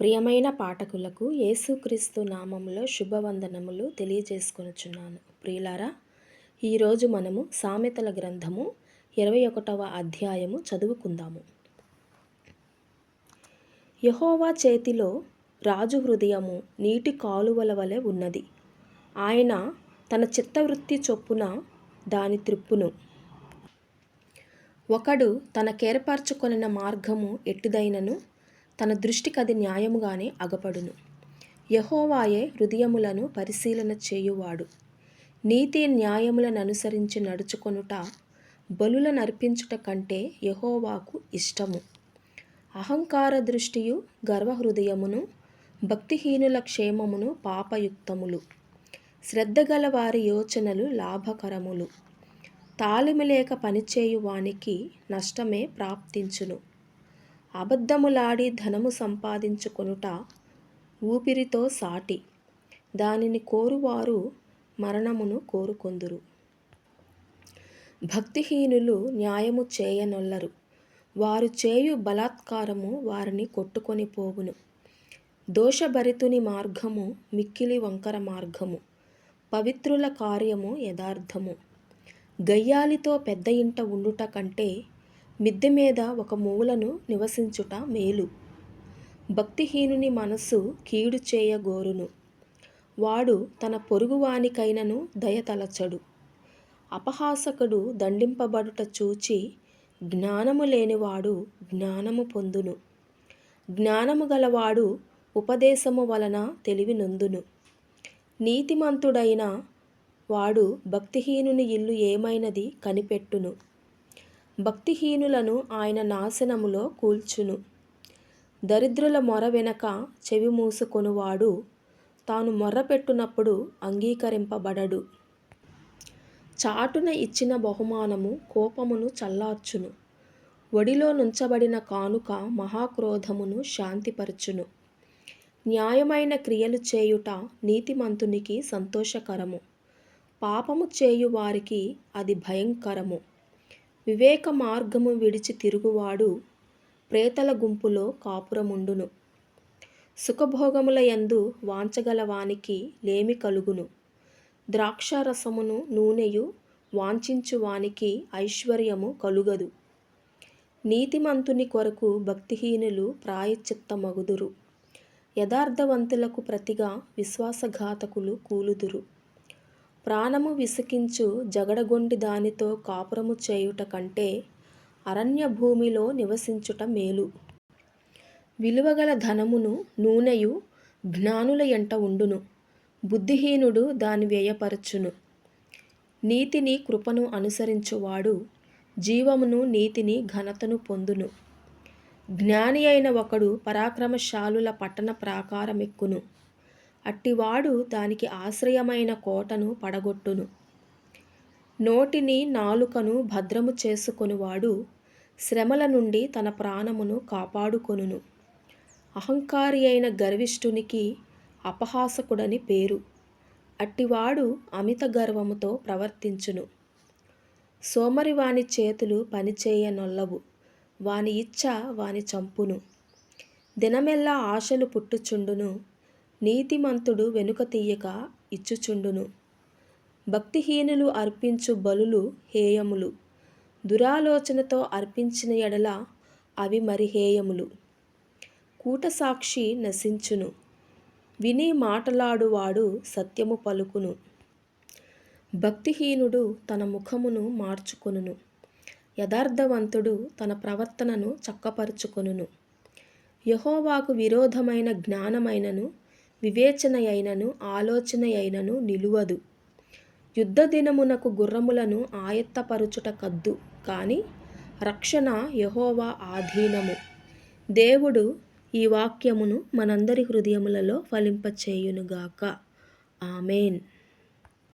ప్రియమైన పాఠకులకు యేసుక్రీస్తు నామములో శుభవందనములు తెలియజేసుకొనుచున్నాను. ప్రియులారా ఈరోజు మనము సామెతల గ్రంథము ఇరవై ఒకటవ అధ్యాయము చదువుకుందాము. యహోవా చేతిలో రాజు హృదయము నీటి కాలువల వలె ఉన్నది. ఆయన తన చిత్తవృత్తి చొప్పున దాని త్రిప్పును. ఒకడు తన కేరపరచుకొనిన మార్గము ఎట్టుదైనను తన దృష్టికి అది న్యాయముగానే అగపడును. యహోవాయే హృదయములను పరిశీలన చేయువాడు. నీతి న్యాయములను అనుసరించి నడుచుకొనుట బలులను అర్పించుట కంటే యహోవాకు ఇష్టము. అహంకార దృష్టియు గర్వహృదయమును భక్తిహీనుల క్షేమమును పాపయుక్తములు. శ్రద్ధగల వారి యోచనలు లాభకరములు. తాలిమి లేక పనిచేయువానికి నష్టమే ప్రాప్తించును. అబద్ధములాడి ధనము సంపాదించుకొనుట ఊపిరితో సాటి. దానిని కోరువారు మరణమును కోరుకొందురు. భక్తిహీనులు న్యాయము చేయనొల్లరు. వారు చేయు బలాత్కారము వారిని కొట్టుకొని పోవును. దోషభరితుని మార్గము మిక్కిలి వంకర మార్గము. పవిత్రుల కార్యము యథార్థము. గయ్యాలితో పెద్ద ఇంట ఉండుట కంటే మిద్దె మీద ఒక మూలను నివసించుట మేలు. భక్తిహీనుని మనస్సు కీడు చేయగోరును. వాడు తన పొరుగువానికైనను దయతలచడు అపహాసకుడు దండింపబడుట చూచి జ్ఞానము లేనివాడు జ్ఞానము పొందును. జ్ఞానము గలవాడు ఉపదేశము వలన తెలివి నొందును. నీతిమంతుడైన వాడు భక్తిహీనుని ఇల్లు ఏమైనది కనిపెట్టును. భక్తిహీనులను ఆయన నాశనములో కూల్చును. దరిద్రుల మొర వెనక చెవి మూసుకొనువాడు తాను మొర్రపెట్టునప్పుడు అంగీకరింపబడడు. చాటున ఇచ్చిన బహుమానము కోపమును చల్లార్చును. ఒడిలో నుంచబడిన కానుక మహాక్రోధమును శాంతిపరచును. న్యాయమైన క్రియలు చేయుట నీతిమంతునికి సంతోషకరము. పాపము చేయు వారికి అది భయంకరము. వివేక మార్గము విడిచి తిరుగువాడు ప్రేతల గుంపులో కాపురముండును. సుఖభోగముల యందు వాంచగల వానికి లేమి కలుగును. ద్రాక్షారసమును నూనెయు వాంఛించు వానికి ఐశ్వర్యము కలుగదు. నీతిమంతుని కొరకు భక్తిహీనులు ప్రాయచిత్తమగుదురు యథార్థవంతులకు ప్రతిగా విశ్వాసఘాతకులు కూలుదురు. ప్రాణము విసికించు జగడగొండి దానితో కాపురము చేయుట కంటే అరణ్య భూమిలో నివసించుట మేలు. విలువగల ధనమును నూనెయు జ్ఞానుల ఎంట ఉండును. బుద్ధిహీనుడు దాని వ్యయపరచును. నీతిని కృపను అనుసరించువాడు జీవమును నీతిని ఘనతను పొందును. జ్ఞాని అయిన ఒకడు పరాక్రమశాలుల పట్టణ ప్రాకారమెక్కును. అట్టివాడు దానికి ఆశ్రయమైన కోటను పడగొట్టును. నోటిని నాలుకను భద్రము చేసుకొనివాడు శ్రమల నుండి తన ప్రాణమును కాపాడుకొనును. అహంకారి అయిన గర్విష్ఠునికి అపహాసకుడని పేరు. అట్టివాడు అమిత గర్వముతో ప్రవర్తించును. సోమరి వాని చేతులు పనిచేయనొల్లవు. వాని ఇచ్చ వాని చంపును. దినమెల్లా ఆశలు పుట్టుచుండును. నీతిమంతుడు వెనుక తీయక ఇచ్చుచుండును. భక్తిహీనులు అర్పించు బలులు హేయములు. దురాలోచనతో అర్పించిన ఎడల అవి మరి హేయములు. కూటసాక్షి నశించును. విని మాటలాడువాడు సత్యము పలుకును. భక్తిహీనుడు తన ముఖమును మార్చుకొనును. యథార్థవంతుడు తన ప్రవర్తనను చక్కపరుచుకొనును. యహోవాకు విరోధమైన జ్ఞానమైనను వివేచన అయినను ఆలోచన అయినను నిలువదు. యుద్ధ దినమునకు గుర్రములను ఆయత్తపరుచుట కద్దు కానీ రక్షణ యహోవా ఆధీనము. దేవుడు ఈ వాక్యమును మనందరి హృదయములలో ఫలింపచేయునుగాక. ఆమెన్.